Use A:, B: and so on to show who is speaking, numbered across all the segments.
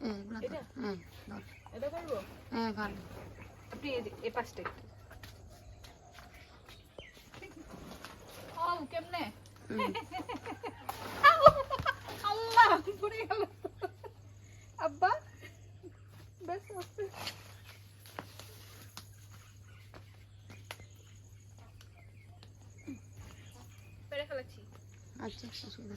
A: হুম
B: এটা? করব?
A: হ্যাঁ ভালো।
B: আপনি এই- এই পাশটা একটু। কেমনে? আল্লাহ পড়ে গেল। আব্বা বেশ আছে পেরে ফেলেছি।
A: আচ্ছা অসুবিধা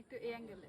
B: একটু এই অ্যাঙ্গেলে